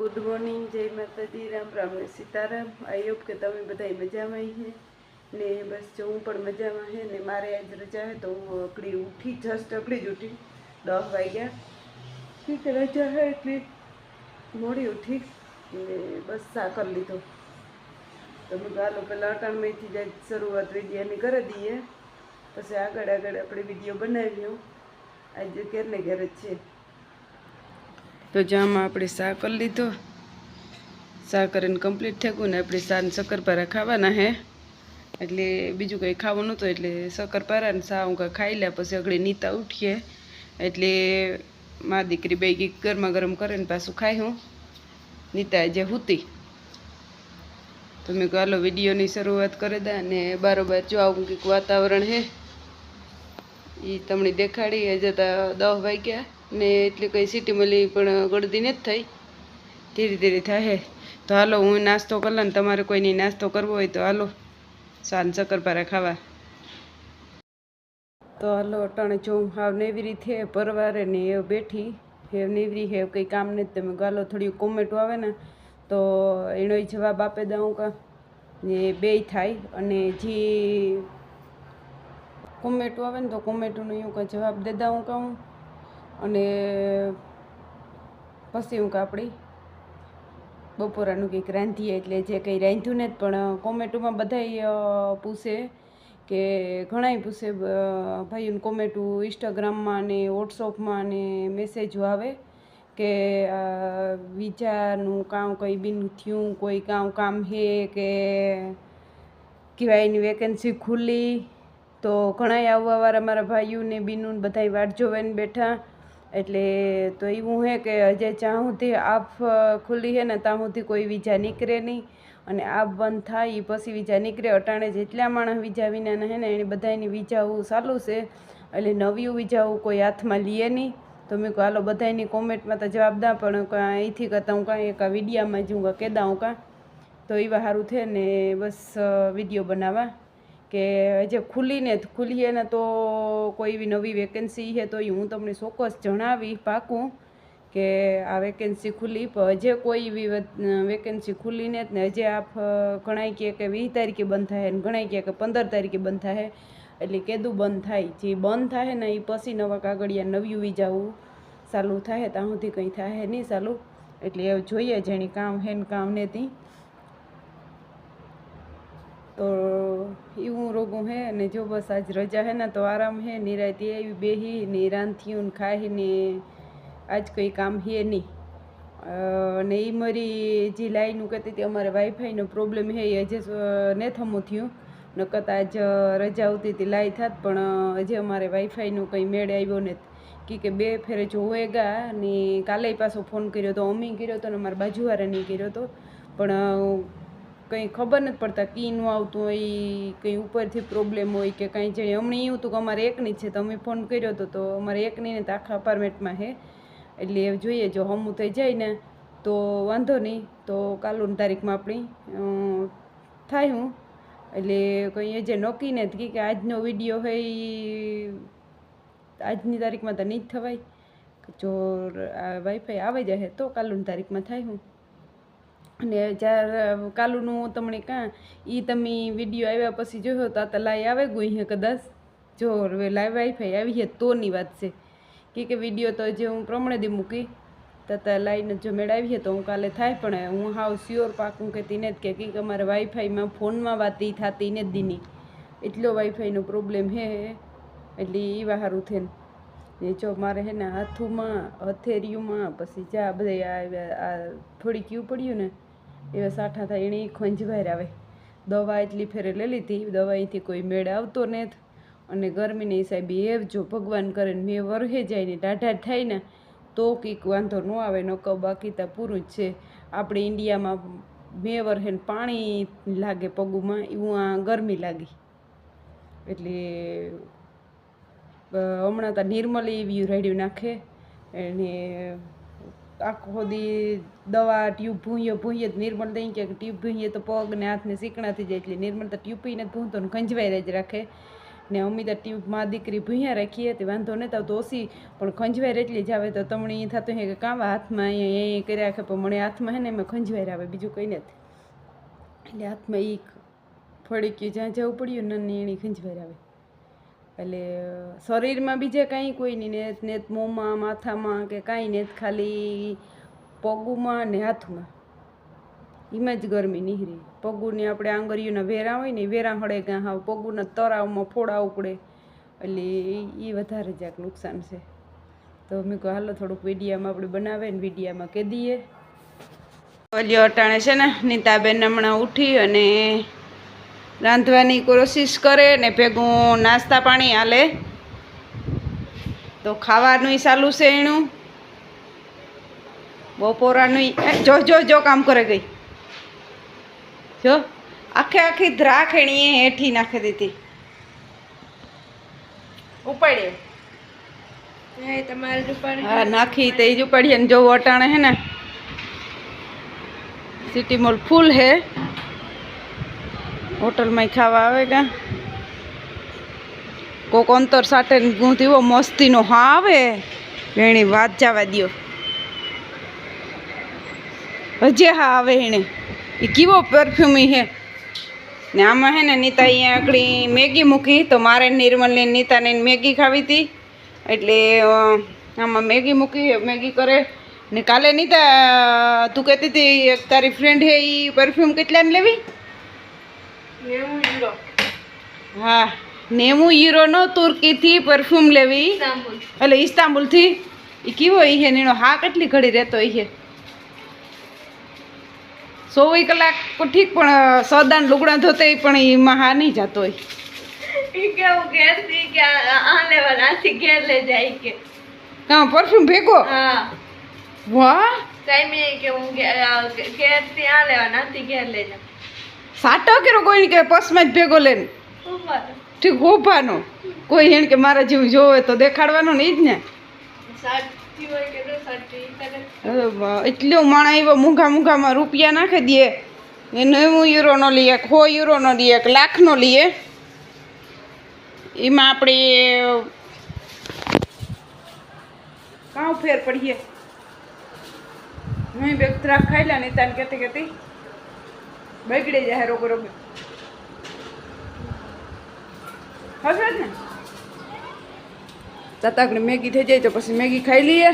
Good morning, જય Mataji, Ram Ram Sitaram. I hope કે તમે બધા મજામાં છે ને બસ જો હું પણ મજામાં છે ને મારે આજ રજા હોય તો હું અકડી ઉઠી, જસ્ટ અકડી જ ઉઠી. દસ વાગ્યા. ઠીક રજા હે એટલે મોડી ઉઠી ને બસ સાકર લીધો. તમે ગાલો પહેલાં અટાણમાંથી જાય શરૂઆત વિડીયાની કરી દઈએ. પછી આગળ આગળ આપણે વીડિયો બનાવ્યો. આજે ઘેરને ઘેર જ છે. તો જામાં આપણે સાકર કરી લીધો. શા કરીને કમ્પ્લીટ થઈ ને આપણે સાને શક્કરપારા ખાવાના હે. એટલે બીજું કંઈ ખાવું નહોતું એટલે શક્કરપારા ને સા ઊંઘા ખાઈ લે પછી અગળી નીતા ઉઠીએ. એટલે મા દીકરી બે ગઈ ગરમા ગરમ કરીને પાછું ખાઈ હું. નીતા જે હુતી. તો મેં કહ્યું હાલો વિડીયોની શરૂઆત કરી દે અને બારોબાર જો આવું કંઈક વાતાવરણ હે. એ તમને દેખાડી, હજે તો દસ વાગ્યા. ને એટલી કંઈ સિટી મળી પણ ગળદી નથી થઈ. ધીરે ધીરે થાય. તો હાલો, હું નાસ્તો કરી ને તમારે કોઈની નાસ્તો કરવો હોય તો હાલો. સાંજ શક્કરપારા ખાવા. તો હાલો, અટાણે જો હાવ નેવરી થે પરવારે ને એ બેઠી. હે નેવરી હે, કંઈ કામ નથી. તમે ગાલો થોડી કોમેન્ટો આવે ને, તો એનો જવાબ આપે દઉં કા. ને બે થાય અને જે કોમેન્ટો આવે ને તો કોમેન્ટોનો એવું કાંઈ જવાબ દે દઉં કહું અને પછી હું આપણી બપોરાનું કંઈક રાંધીએ એટલે જે કંઈ રાંધ્યું ને પણ કોમેટોમાં બધાય પૂછે કે ઘણાય પૂછે ભાઈઓને કોમેટું ઇન્સ્ટાગ્રામમાં ને વોટ્સઅપમાં ને મેસેજો આવે કે વિઝાનું કામ કંઈ બિન થયું, કોઈ કામ કામ હે કે કહેવાય એની વેકેન્સી ખુલ્લી તો ઘણાય આવવાવાળા મારા ભાઈઓને બીનું બધાય વાટ જોવાને બેઠા એટલે તો એવું હે કે હજે જ્યાં સુધી આપ ખુલ્લી હે ને ત્યાં સુધી કોઈ વિઝા નીકળે નહીં. અને આભ બંધ થાય પછી વિઝા નીકળે. અટાણે જેટલા માણસ વિઝા વિનાના હે ને, એને બધાની વિઝાઓ ચાલુ છે. એટલે નવી વિઝાઓ કોઈ હાથમાં લે નહીં. તો મેં કહું હાલો બધાની કોમેન્ટમાં તો જવાબ દા, પણ અહીંથી કરતાં હું કાંઈ એક વિડીયામાં જ હું કેદા હું કાં? તો એવા સારું છે ને બસ વીડિયો બનાવવા કે જે ખુલીને ખુલીએ ને તો કોઈ એવી નવી વેકેન્સી છે તો એ હું તમને ચોક્કસ જણાવી પાકું કે આ વેકેન્સી ખુલી. પણ હજે કોઈ એવી વેકેન્સી જ ને હજે આપ ઘણાય કહે કે વીસ તારીખે બંધ થાય ને ઘણાય કહે કે પંદર તારીખે બંધ થાય એટલે કેદું બંધ થાય. જે બંધ થાય ને એ પછી નવા કાગળિયા નવ્યું વિજાવું ચાલુ થાય, ત્યાં સુધી કંઈ થાય નહીં ચાલુ. એટલે જોઈએ જેની કામ હે ને કામ ને તી. તો એવું રોગું હે અને જો બસ આજ રજા હે ને તો આરામ હે નિરાયતી એવી બેહી ને રાંધ્યું ને ખાઈ ને આજ કંઈ કામ હે નહીં. અને એ મારી જે લાઈનું કહેતી હતી, અમારે વાઈફાઈનો પ્રોબ્લેમ હે, એ હજે ને થમું થયું. ન તો આજ રજા આવતી હતી, લાઈ થાત, પણ હજી અમારે વાઈફાઈનું કંઈ મેળ આવ્યો ને કે બે ફેરે જોવે ગા ને કાલે પાછો ફોન કર્યો તો, અમી કર્યો હતો ને મારા બાજુવાળાને કર્યો હતો પણ કંઈ ખબર નથી પડતા કી નું આવતું હોય કંઈ ઉપરથી પ્રોબ્લેમ હોય કે કંઈ જે હમણાં એવું હતું કે અમારે એકની છે, તો અમે ફોન કર્યો હતો તો અમારે એકની ને તો આખા અપાર્ટમેન્ટમાં છે. એટલે જોઈએ જો હમું થઈ જાય ને, તો વાંધો નહીં. તો કાલુની તારીખમાં આપણી થાય હું. એટલે કંઈ જે નોકીને જ કે આજનો વીડિયો હોય આજની તારીખમાં તો નહીં જ થવાય. જો વાઈફાઈ આવી જાય તો કાલુની તારીખમાં થાય હું. અને જ્યારે કાલુનું તમને કાં એ તમે વીડિયો આવ્યા પછી જોયો તો આ તો લાઈ આવે ગઈ હે કદાચ? જો, હવે લાઈવ વાઈફાઈ આવી છે તોની વાત છે. કે કે વીડિયો તો જે હું પ્રમાણે દી મૂકી. તતા લાઈને જો મેળાવીએ તો હું કાલે થાય, પણ હું હાવ સ્યોર પાકું કે તીને જ કે કંઈક અમારે વાઈફાઈમાં ફોનમાં વાત એ થતી ને જ દીની. એટલો વાઈફાઈનો પ્રોબ્લેમ હે, એટલે એ સારું થઈને ને જો મારે હે ને હાથુમાં હથેરિયુંમાં પછી જા બધા આ થોડી ક્યુ પડ્યું ને એવા સાઠા થાય, એણે ખોંજવાયર આવે. દવા એટલી ફેરે લઈ લીધી દવા અહીંથી કોઈ મેળ આવતો ને અને ગરમીને હિસાબે એ જો ભગવાન કરે ને મેં વરહે જાય ને ટાઢા થાય ને, તો કંઈક વાંધો ન આવે, ન કહું બાકી તો પૂરું જ છે. આપણે ઇન્ડિયામાં મેં વરહે ને પાણી લાગે પગુમાં એવું આ ગરમી લાગી. એટલે હમણાં તો નિર્મલી એવી રેડ્યું નાખે. એને આખો દી દવા ટ્યુબ ભૂંયે ભૂંયે જ નિર્મળ દઈ કે ટ્યુબ ભૂંયે તો પગ ને હાથને સીકણા થઈ જાય એટલે નિર્મળ તો ટ્યુબ પીને ભૂંતો ને ખંજવાઈ જ રાખે. ને અમી તો ટ્યુબમાં દીકરી ભૂંયા રાખીએ તે વાંધો નહીં તો ઓછી પણ ખંજવાઈ એટલી જ આવે તો તમને એ થતું હે કે કામ હાથમાં અહીંયા એ કરી રાખે, પણ મને હાથમાં હે ને એમાં ખંજવાઈ આવે, બીજું કંઈ નથી. એટલે હાથમાં એ ફળક્યું, જ્યાં જવું પડ્યું નાની એની ખંજવાઈ આવે. એટલે શરીરમાં બીજે કાંઈ કોઈ નહીં નેત નેત મોંમાં, માથામાં કે કાંઈ નેત ખાલી પગુમાં ને હાથમાં. એમાં જ ગરમી નીહરી પગુની આપણે આંગળીઓના વેરા હોય ને વેરા હળે ગાં હાવ પગુના તરાવમાં ફોડા ઉકળે એટલે એ વધારે જ્યાંક નુકસાન છે. તો મેં કહું, હાલો, થોડુંક વિડીયામાં આપણે બનાવે ને વિડીયામાં કહી દઈએ. અટાણે છે ને, નીતાબેન હમણાં ઉઠી અને રાંધવાની કોશિશ કરે ને ભેગું નાસ્તા પાણી હાલે. તો ખાવાનું ચાલુ છે એનું. બપોરાનું જો જો જો કામ કરે ગઈ. જો આખે આખી ધ્રાખ એણીએ હેઠી નાખી દીધી. ઉપાડે હા નાખી તે જ ઉપાડીએ ને જો વટાણે હે ને સિટી મોલ ફૂલ હે. હોટલમાં ખાવા આવે કા કોક અંતર ને ગુંથ એવો મસ્તીનો હા આવે. એણે વાત જવા દ્યો. હજે હા આવે એણે એ કેવો પરફ્યુમ હે? ને આમાં હે ને નીતા અહીંયા આકડી મેગી મૂકી. તો મારે નિર્મલને નીતાને મેગી ખાવી હતી એટલે આમાં મેગી મૂકી, મેગી કરે. ને કાલે નીતા, તું કહેતી હતી તારી ફ્રેન્ડ હે એ પરફ્યુમ કેટલાને લેવી? નેવું યુરો હા નેવું યુરોનો તુર્કીથી પરફ્યુમ લેવી. એટલે ઇસ્તાંબુલથી એ કેવો એ હે નીનો હા કેટલી ઘડી રહેતો એ હે? સોવી કલાક ઠીક પણ સદાન લુગડા ધોતે પણ એમાં હા નહીં જતો કેવું થી કે આ લેવા નાથી ઘેર લઈ જાય કે. હા પરફ્યુમ ભેગો? હા. વાહ! ટાઈમે કે હું ઘેરથી આ લેવા નાથી ઘેર લઈ જા સાટો કર્યો કોઈ કે પસમાં જ ભેગો લઈને? ઠીક ઉભાનો કોઈ એને કે મારા જેવું જોવે તો દેખાડવાનું ને જ ને? એટલું માણા એવો મૂંઘા મૂંઘામાં રૂપિયા નાખી દે એ નેવું યુરોનો લઈએ સો યુરોનો લઈએ એક લાખનો લઈએ. એમાં આપણે કાં ફેર પડીએ. હું બે ત્રાક ખાઈ લે ને તાને કહેતી કહેતી. બગડી જાય રોગ રોગ. જ ને? તાતાકને મેગી થઈ જાય તો પછી મેગી ખાઈ લઈએ.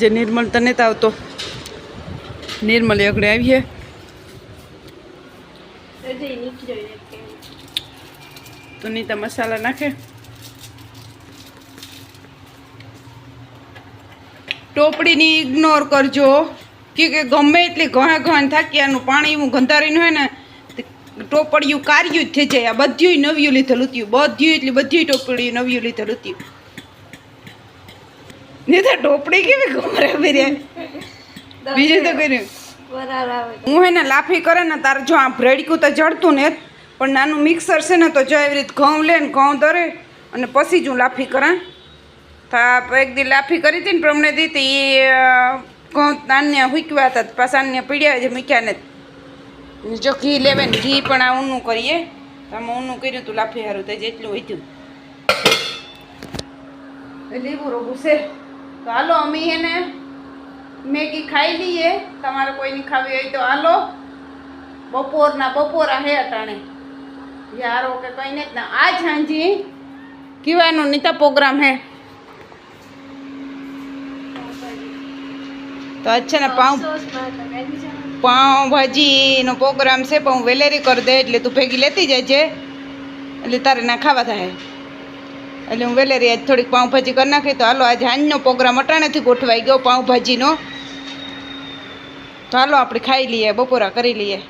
જે નિર્મલ તને તો આવતો. નિર્મલ એકડે આવીએ. તો નીતા મસાલા નાખે. ટોપડીની ઇગ્નોર કરજો. કે કે ગમે એટલી ઘણા ઘણા થાક્યાનું પાણી હું ગંધારીને હોય ને, ટોપડિયું કાર્યું જ થઈ જાય. આ બધું નવ્યું લીધેલું હતું બધું એટલી બધી ટોપડી નવ્યું લીધેલું હતું નહીં તો ટોપડી કેવી ઘમરે ફેર્યા બીજું તો કર્યું હું હે ને લાફી કરે ને તારે જો આ ભ્રેડકું તો જડતું ને, પણ નાનું મિક્સર છે ને તો જો એવી રીતે ઘઉં લે ને ઘઉં ધરે અને પછી જ હું લાફી કરા. તો આ એક દી લાફી કરી હતી ને પ્રમણે દીધી એ ઘઉં નાન્ય હુકવા હતા પાછા અન્ય પીડ્યા છે મૂક્યા ને. જો ઘી લેવે ને, ઘી પણ આ ઊનું કરીએ. તો આમાં ઊનું કર્યું તું, લાફી સારું તે જેટલું વધ્યું લીવું રોગું છે. તો હાલો અમે એને મેગી ખાઈ લઈએ. તમારે કોઈની ખાવી હોય તો હાલો. બપોરના, બપોરા હે અટાણે. યારો કે કંઈ નથી. ના આજ હાંજી કીવાનો નીતા પ્રોગ્રામ હે. તો આજ છે ને પાઉં સોસમાં તો કઈ બીજા પાઉં ભાજીનો પ્રોગ્રામ છે, પણ હું વેલેરી કરી દે એટલે તું ભેગી લેતી જજે. એટલે તારે ના ખાવા થાય. એટલે હું વેલેરી આજ થોડીક પાઉંભાજી કરી નાખી. તો હાલો, આજે હાંજનો પ્રોગ્રામ અટાણેથી ગોઠવાઈ ગયો પાઉંભાજીનો. તો હાલો, આપણે ખાઈ લઈએ, બપોરા કરી લઈએ.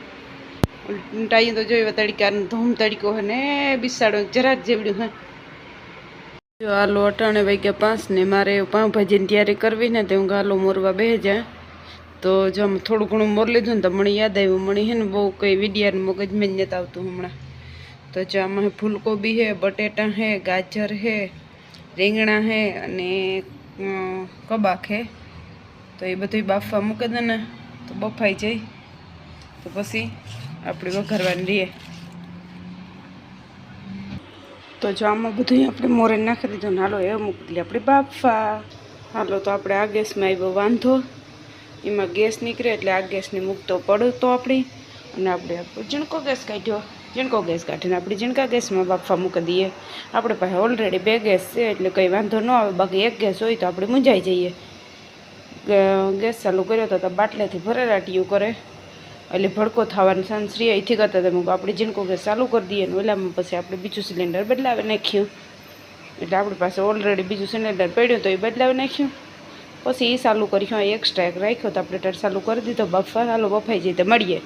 ટાઈ તો જોયું, તડકાનું ધૂમ તડકો હે બિસાડો, જરાક જેવડ્યું હે. જો આ લોટ અને વાગ્યા પાંચ ને મારે પાઉંભાજીની તૈયારી કરવી ને તે હું ગાલો મોરવા બે જાય. તો જો આમ થોડું ઘણું મોર લીધું ને તો મને યાદ આવ્યું. મને હે ને બહુ કંઈ વિડિયાનું મગજમાં જ નથી આવતું હમણાં. તો જો આમાં ફૂલકોબી હે, બટેટા હે, ગાજર હે, રીંગણા હે અને કબાક હે. તો એ બધું બાફવા મૂકી દે ને તો બફાઈ જાય. તો પછી આપણે વઘારવાની રહીએ. તો જો આમાં બધું આપણે મોરે નાખી દીધું ને હાલો એ મૂકી દીધી. આપણે બાફા. હાલો તો આપણે આ ગેસમાં આવ્યો, વાંધો. એમાં ગેસ નીકળે એટલે આ ગેસને મૂકતો પડતો આપણી. અને આપણે ઝીણકો ગેસ કાઢ્યો. ઝીણકો ગેસ કાઢીને આપણે ઝીણકા ગેસમાં બાફવા મૂકી દઈએ. આપણે પાસે ઓલરેડી બે ગેસ છે, એટલે કંઈ વાંધો ન આવે. બાકી એક ગેસ હોય તો આપણે મૂંઝાઈ જઈએ. ગેસ ચાલુ કર્યો તો બાટલેથી ભરેરાટીયું કરે. એટલે ભડકો થવાનું સાંસરી અહીંથી કરતા તમે આપણે ઝીણકો ગેસ ચાલુ કરી દઈએ ને ઓલામાં પછી આપણે બીજું સિલિન્ડર બદલાવી નાખ્યું. એટલે આપણી પાસે ઓલરેડી બીજું સિલિન્ડર પડ્યું તો એ બદલાવી નાખ્યું. પછી એ ચાલુ કર્યું એક્સ્ટ્રા એક રાખ્યો તો આપણે ટર ચાલુ કરી દીધો. બફા હાલો, બફાઈ જઈએ તો મળીએ.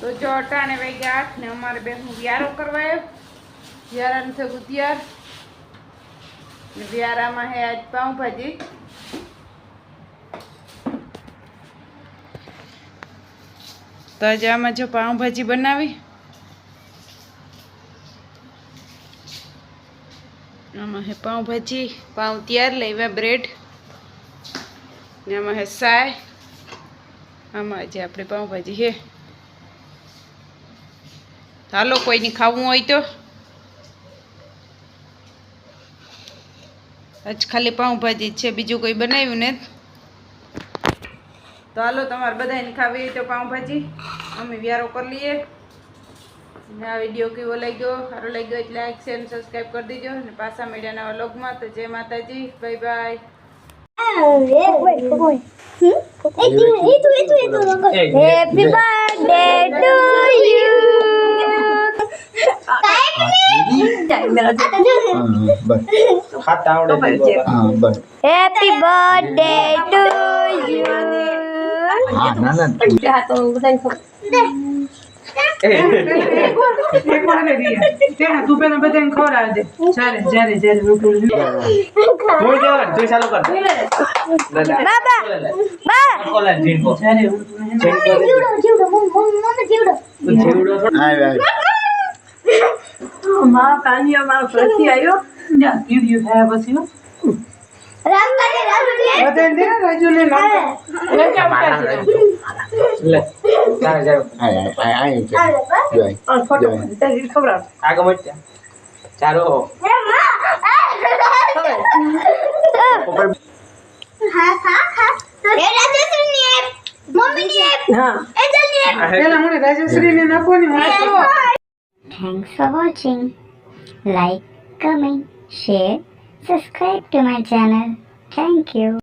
તો જો અટાણે વાગ્યા આઠ ને અમારે બેન હું વ્યારો કરવા આવ્યો નથી થયું તૈયાર. વ્યારામાં હે આજ પાઉંભાજી. તો આજે આમાં જો પાઉંભાજી બનાવી. આમાં હે પાઉંભાજી, પાઉં તૈયાર, લેવા બ્રેડ. ને આમાં હે સાય. આમાં આજે આપણે પાઉંભાજી હે. હાલો કોઈની ખાવું હોય તો. આજ ખાલી પાઉંભાજી છે, બીજું કોઈ બનાવ્યું ને તો હાલો તમારે બધાને ખાવી હોય તો પાઉંભાજી. અમે વ્યારો કરી લઈએ. અને આ વીડિયો કેવો લાગ્યો? સારો લાગ્યો એટલે લાઈક શેર અને સબસ્ક્રાઈબ કરી દેજો. અને પાછા મળ્યા નવા લોગમાં તો જય Mataji. Bye bye Happy birthday to you. ખાતા આવડે હા બસ Happy birthday to you. હા ના ના તું જવા તું ચાલુ કર Baba, baba. ઓલા જીંકો જીંકો જીવડો આવે આવે લે ચાલ ચાલ આય આય આય છે જોઈ જોઈ આગળ મત ચાલો Thanks for watching. Like, comment, share, subscribe to my channel. Thank you.